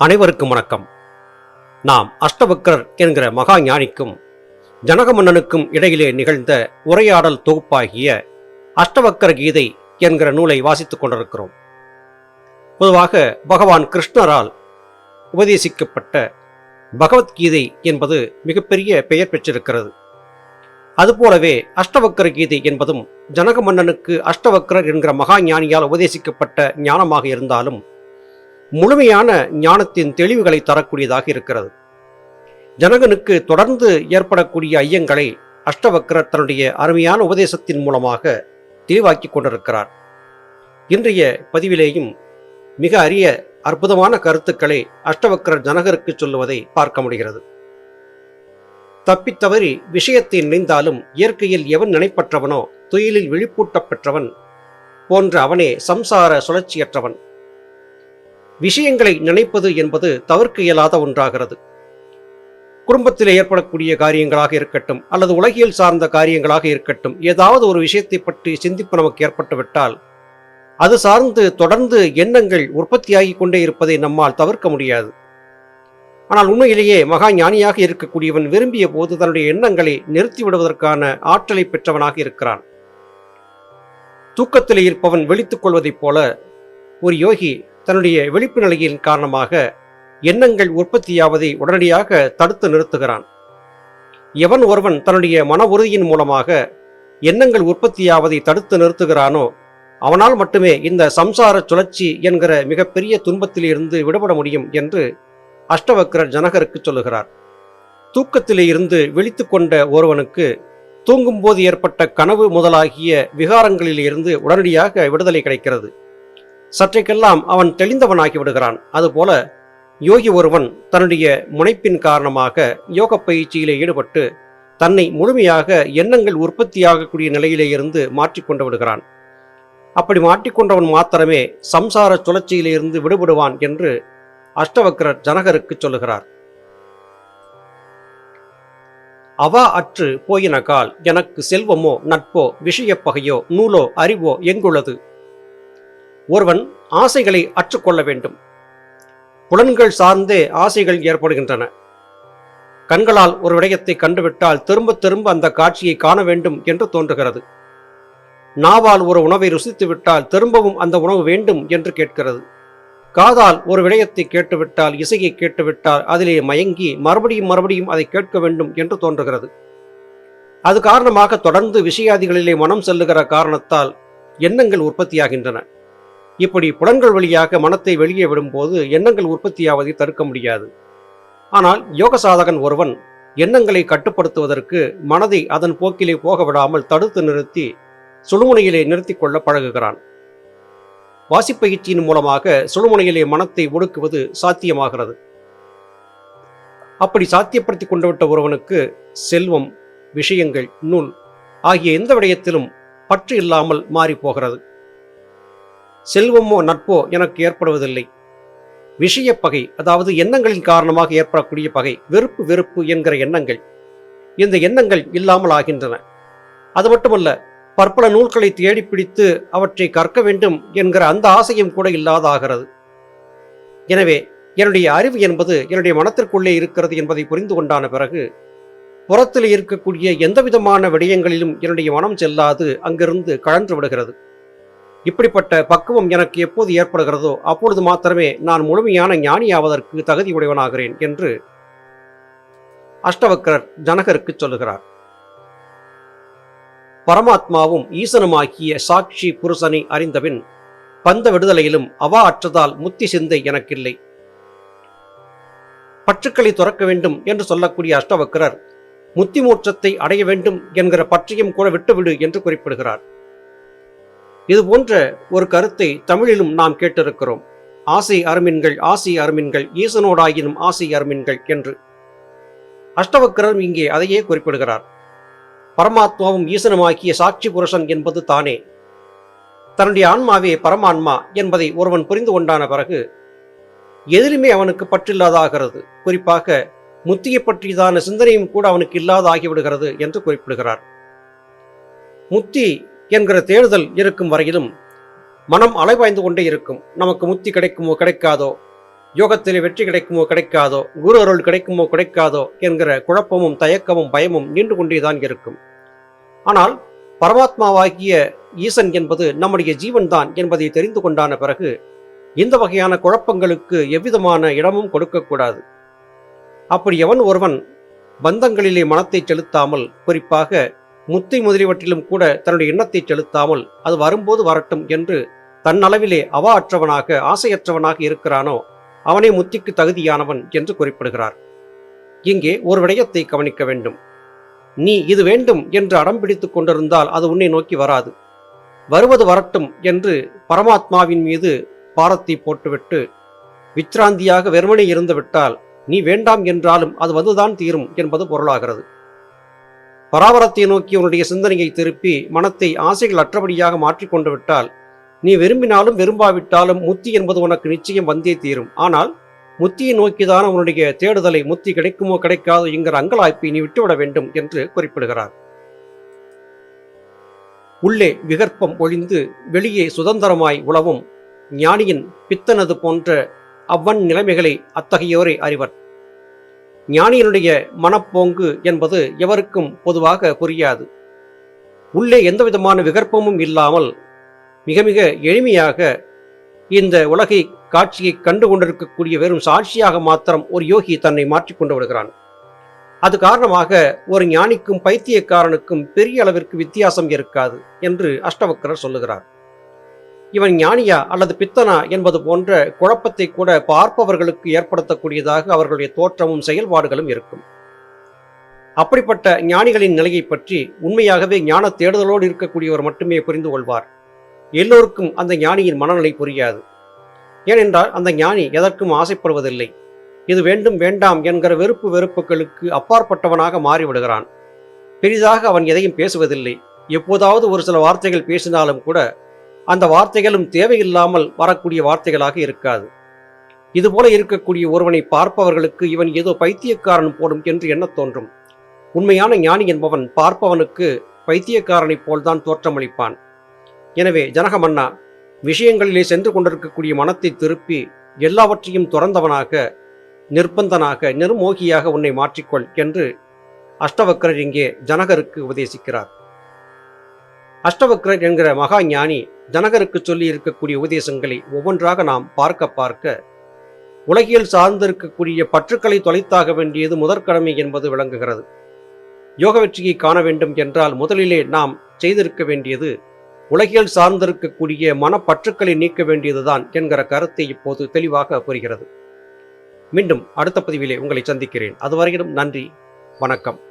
அனைவருக்கும் வணக்கம். நாம் அஷ்டவக்கரர் என்கிற மகா ஞானிக்கும் ஜனக மன்னனுக்கும் இடையிலே நிகழ்ந்த உரையாடல் தொகுப்பாகிய அஷ்டவக்கர கீதை என்கிற நூலை வாசித்துக் கொண்டிருக்கிறோம். பொதுவாக பகவான் கிருஷ்ணரால் உபதேசிக்கப்பட்ட பகவத்கீதை என்பது மிகப்பெரிய பெயர் பெற்றிருக்கிறது. அதுபோலவே அஷ்டவக்கர கீதை என்பதும் ஜனக மன்னனுக்கு அஷ்டவக்கரர் என்கிற மகா ஞானியால் உபதேசிக்கப்பட்ட ஞானமாக இருந்தாலும் முழுமையான ஞானத்தின் தெளிவுகளை தரக்கூடியதாக இருக்கிறது. ஜனகனுக்கு தொடர்ந்து ஏற்படக்கூடிய ஐயங்களை அஷ்டவக்கரர் தன்னுடைய அருமையான உபதேசத்தின் மூலமாக தெளிவாக்கி கொண்டிருக்கிறார். இன்றைய பதிவிலேயும் மிக அரிய அற்புதமான கருத்துக்களை அஷ்டவக்கரர் ஜனகருக்கு சொல்லுவதை பார்க்க முடிகிறது. தப்பித்தவறி விஷயத்தை நினைந்தாலும் இயற்கையில் எவன் நினைப்பற்றவனோ துயிலில் விழிப்பூட்டப்பெற்றவன் போன்ற அவனே சம்சார சுழற்சியற்றவன். விஷயங்களை நினைப்பது என்பது தவிர்க்க இயலாத ஒன்றாகிறது. குடும்பத்தில் ஏற்படக்கூடிய காரியங்களாக இருக்கட்டும் அல்லது உலகியல் சார்ந்த காரியங்களாக இருக்கட்டும் ஏதாவது ஒரு விஷயத்தை பற்றி சிந்திப்பு நமக்கு ஏற்பட்டுவிட்டால் அது சார்ந்து தொடர்ந்து எண்ணங்கள் உற்பத்தியாகி கொண்டே இருப்பதை நம்மால் தவிர்க்க முடியாது. ஆனால் உண்மையிலேயே மகா ஞானியாக இருக்கக்கூடியவன் விரும்பிய போது தன்னுடைய எண்ணங்களை நிறுத்திவிடுவதற்கான ஆற்றலை பெற்றவனாக இருக்கிறான். தூக்கத்தில் இருப்பவன் விழித்துக் கொள்வதைப் போல ஒரு யோகி தன்னுடைய விழிப்பு நிலையின் காரணமாக எண்ணங்கள் உற்பத்தியாவதை உடனடியாக தடுத்து நிறுத்துகிறான். எவன் ஒருவன் தன்னுடைய மன உறுதியின் மூலமாக எண்ணங்கள் உற்பத்தியாவதை தடுத்து நிறுத்துகிறானோ அவனால் மட்டுமே இந்த சம்சார சுழற்சி என்கிற மிகப்பெரிய துன்பத்திலிருந்து விடுபட முடியும் என்று அஷ்டவக்கரர் ஜனகருக்கு சொல்லுகிறார். தூக்கத்திலே இருந்து விழித்து கொண்ட ஒருவனுக்கு தூங்கும்போது ஏற்பட்ட கனவு முதலாகிய விகாரங்களிலிருந்து உடனடியாக விடுதலை கிடைக்கிறது. சற்றைக்கெல்லாம் அவன் தெளிந்தவனாகி விடுகிறான். அதுபோல யோகி ஒருவன் தன்னுடைய முனைப்பின் காரணமாக யோக பயிற்சியிலே ஈடுபட்டு தன்னை முழுமையாக எண்ணங்கள் உற்பத்தியாகக்கூடிய நிலையிலே இருந்து மாற்றிக்கொண்டு விடுகிறான். அப்படி மாற்றிக்கொண்டவன் மாத்திரமே சம்சார சுழற்சியிலிருந்து விடுபடுவான் என்று அஷ்டவக்கரர் ஜனகருக்கு சொல்லுகிறார். அவா அற்று போயின கால் எனக்கு செல்வமோ நட்போ விஷயப்பகையோ நூலோ அறிவோ எங்குள்ளது? ஒருவன் ஆசைகளை அற்றுக்கொள்ள வேண்டும். புலன்கள் சார்ந்தே ஆசைகள் ஏற்படுகின்றன. கண்களால் ஒரு விடயத்தை கண்டுவிட்டால் திரும்ப திரும்ப அந்த காட்சியை காண வேண்டும் என்று தோன்றுகிறது. நாவால் ஒரு உணவை ருசித்துவிட்டால் திரும்பவும் அந்த உணவு வேண்டும் என்று கேட்கிறது. காதால் ஒரு விடயத்தை கேட்டுவிட்டால் இசையை கேட்டுவிட்டால் அதிலே மயங்கி மறுபடியும் மறுபடியும் அதை கேட்க வேண்டும் என்று தோன்றுகிறது. அது காரணமாக தொடர்ந்து விஷயாதிகளிலே மனம் செல்லுகிற காரணத்தால் எண்ணங்கள் உற்பத்தியாகின்றன. இப்படி புலன்கள் வழியாக மனத்தை வெளியே விடும்போது எண்ணங்கள் உற்பத்தியாவதை தடுக்க முடியாது. ஆனால் யோக சாதகன் ஒருவன் எண்ணங்களை கட்டுப்படுத்துவதற்கு மனதை அதன் போக்கிலே போக விடாமல் தடுத்து நிறுத்தி சுழுமுனையிலே நிறுத்திக் கொள்ள பழகுகிறான். வாசிப்பயிற்சியின் மூலமாக சுழுமுனையிலே மனத்தை ஒடுக்குவது சாத்தியமாகிறது. அப்படி சாத்தியப்படுத்தி கொண்டுவிட்ட ஒருவனுக்கு செல்வம் விஷயங்கள் நூல் ஆகிய எந்த விடயத்திலும் பற்று இல்லாமல் மாறிப்போகிறது போகிறது. செல்வமோ நட்போ எனக்கு ஏற்படுவதில்லை. விஷய பகை அதாவது எண்ணங்களின் காரணமாக ஏற்படக்கூடிய பகை வெறுப்பு வெறுப்பு என்கிற எண்ணங்கள். இந்த எண்ணங்கள் இல்லாமல் ஆகின்றன. அது மட்டுமல்ல பற்பல நூல்களை தேடி பிடித்து அவற்றை கற்க வேண்டும் என்கிற அந்த ஆசையும் கூட இல்லாதாகிறது. எனவே என்னுடைய அறிவு என்பது என்னுடைய மனத்திற்குள்ளே இருக்கிறது என்பதை புரிந்து கொண்டான பிறகு புறத்தில் இருக்கக்கூடிய எந்த விதமான விடயங்களிலும் என்னுடைய மனம் செல்லாது அங்கிருந்து கழன்று விடுகிறது. இப்படிப்பட்ட பக்குவம் எனக்கு எப்போது ஏற்படுகிறதோ அப்பொழுது மாத்திரமே நான் முழுமையான ஞானியாவதற்கு தகுதி உடையவனாகிறேன் என்று அஷ்டவக்கரர் ஜனகருக்கு சொல்லுகிறார். பரமாத்மாவும் ஈசனுமாகிய சாட்சி புருஷனை அறிந்தபின் பந்த விடுதலையிலும் அவா அற்றதால் முத்தி சிந்தை எனக்கில்லை. பற்றுக்களை துறக்க வேண்டும் என்று சொல்லக்கூடிய அஷ்டவக்கரர் முத்தி மோட்சத்தை அடைய வேண்டும் என்கிற பற்றையும் கூட விட்டுவிடு என்று குறிப்பிடுகிறார். இது போன்ற ஒரு கருத்தை தமிழிலும் நாம் கேட்டிருக்கிறோம். ஆசை அருமின்கள் ஆசை அருமின்கள் ஈசனோடாயினும் ஆசை அருமின்கள் என்று. அஷ்டவக்கரர் இங்கே அதையே குறிப்பிடுகிறார். பரமாத்மாவும் ஈசனுமாக்கிய சாட்சி புருஷன் என்பது தானே. தன்னுடைய ஆன்மாவே பரமான்மா என்பதை ஒருவன் புரிந்து கொண்டான பிறகு எதிலுமே அவனுக்கு பற்றில்லாதாகிறது. குறிப்பாக முத்தியை பற்றியதான சிந்தனையும் கூட அவனுக்கு இல்லாத ஆகிவிடுகிறது என்று குறிப்பிடுகிறார். முத்தி என்கிற தேடுதல் இருக்கும் வரையிலும் மனம் அலைபாய்ந்து கொண்டே இருக்கும். நமக்கு முத்தி கிடைக்குமோ கிடைக்காதோ? யோகத்திலே வெற்றி கிடைக்குமோ கிடைக்காதோ? குரு அருள் கிடைக்குமோ கிடைக்காதோ? என்கிற குழப்பமும் தயக்கமும் பயமும் நீண்டு கொண்டேதான் இருக்கும். ஆனால் பரமாத்மாவாகிய ஈசன் என்பது நம்முடைய ஜீவன்தான் என்பதை தெரிந்து கொண்டான பிறகு இந்த வகையான குழப்பங்களுக்கு எவ்விதமான இடமும் கொடுக்கக்கூடாது அப்படி எவன் ஒருவன் பந்தங்களிலே மனத்தை செலுத்தாமல் குறிப்பாக முத்தி முதலியவற்றிலும் கூட தன்னுடைய எண்ணத்தை செலுத்தாமல் அது வரும்போது வரட்டும் என்று தன்னளவிலே அவா அற்றவனாக ஆசையற்றவனாக இருக்கிறானோ அவனே முத்திக்கு தகுதியானவன் என்று குறிப்பிடுகிறார். இங்கே ஒரு விடயத்தை கவனிக்க வேண்டும். நீ இது வேண்டும் என்று அடம்பிடித்துக் கொண்டிருந்தால் அது உன்னை நோக்கி வராது. வருவது வரட்டும் என்று பரமாத்மாவின் மீது பாரத்தை போட்டுவிட்டு விச்ராந்தியாக வெறுமனே இருந்துவிட்டால் நீ வேண்டாம் என்றாலும் அது வந்துதான் தீரும் என்பது பொருளாகிறது. பராபரத்தை நோக்கி உன்னுடைய சிந்தனையை திருப்பி மனத்தை ஆசைகள் அற்றபடியாக மாற்றிக்கொண்டு விட்டால் நீ விரும்பினாலும் விரும்பாவிட்டாலும் முத்தி என்பது உனக்கு நிச்சயம் வந்தே தீரும். ஆனால் முத்தியை நோக்கிதான் உன்னுடைய தேடுதலை முத்தி கிடைக்குமோ கிடைக்காதோ என்கிற அங்கலாய்ப்பை நீ விட்டுவிட வேண்டும் என்று குறிப்பிடுகிறார். உள்ளே விகற்பம் ஒழிந்து வெளியே சுதந்திரமாய் உழவும் ஞானியின் பித்தனது போன்ற அவ்வன் நிலைமைகளை அத்தகையோரை அறிவர். ஞானியினுடைய மனப்போங்கு என்பது எவருக்கும் பொதுவாக புரியாது. உள்ளே எந்தவிதமான விகற்பமும் இல்லாமல் மிக மிக எளிமையாக இந்த உலகை காட்சியை கண்டு கொண்டிருக்கக்கூடிய வெறும் சாட்சியாக மாத்திரம் ஒரு யோகி தன்னை மாற்றிக்கொண்டு விடுகிறான். அது காரணமாக ஒரு ஞானிக்கும் பைத்தியக்காரனுக்கும் பெரிய அளவிற்கு வித்தியாசம் இருக்காது என்று அஷ்டவக்கரர் சொல்லுகிறார். இவன் ஞானியா அல்லது பித்தனா என்பது போன்ற குழப்பத்தை கூட பார்ப்பவர்களுக்கு ஏற்படுத்தக்கூடியதாக அவர்களுடைய தோற்றமும் செயல்பாடுகளும் இருக்கும். அப்படிப்பட்ட ஞானிகளின் நிலையை பற்றி உண்மையாகவே ஞான தேடுதலோடு இருக்கக்கூடியவர் மட்டுமே புரிந்து கொள்வார். எல்லோருக்கும் அந்த ஞானியின் மனநிலை புரியாது. ஏனென்றால் அந்த ஞானி எதற்கும் ஆசைப்படுவதில்லை. இது வேண்டும் வேண்டாம் என்கிற வெறுப்பு வெறுப்புகளுக்கு அப்பாற்பட்டவனாக மாறிவிடுகிறான். பெரிதாக அவன் எதையும் பேசுவதில்லை. எப்போதாவது ஒரு சில வார்த்தைகள் பேசினாலும் கூட அந்த வார்த்தைகளும் தேவையில்லாமல் வரக்கூடிய வார்த்தைகளாக இருக்காது. இதுபோல இருக்கக்கூடிய ஒருவனை பார்ப்பவர்களுக்கு இவன் ஏதோ பைத்தியக்காரன் போடும் என்று என்ன தோன்றும். உண்மையான ஞானி என்பவன் பார்ப்பவனுக்கு பைத்தியக்காரனைப் போல்தான் தோற்றமளிப்பான். எனவே ஜனகமன்னா விஷயங்களிலே சென்று கொண்டிருக்கக்கூடிய மனத்தை திருப்பி எல்லாவற்றையும் துறந்தவனாக நிர்பந்தனாக நிர்மோகியாக உன்னை மாற்றிக்கொள் என்று அஷ்டவக்கரர் இங்கே ஜனகருக்கு உபதேசிக்கிறார். அஷ்டவக்ரர் என்கிற மகா ஞானி ஜனகருக்கு சொல்லி இருக்கக்கூடிய உபதேசங்களை ஒவ்வொன்றாக நாம் பார்க்க பார்க்க உலகியல் சார்ந்திருக்கக்கூடிய பற்றுக்களை தொலைத்தாக வேண்டியது முதற்கடமை என்பது விளங்குகிறது. யோக வெற்றியை காண வேண்டும் என்றால் முதலிலே நாம் செய்திருக்க வேண்டியது உலகியல் சார்ந்திருக்கக்கூடிய மனப்பற்றுக்களை நீக்க வேண்டியதுதான் என்கிற கருத்தை இப்போது தெளிவாக புரிகிறது மீண்டும் அடுத்த பதிவிலே உங்களை சந்திக்கிறேன். அதுவரையிலும் நன்றி வணக்கம்.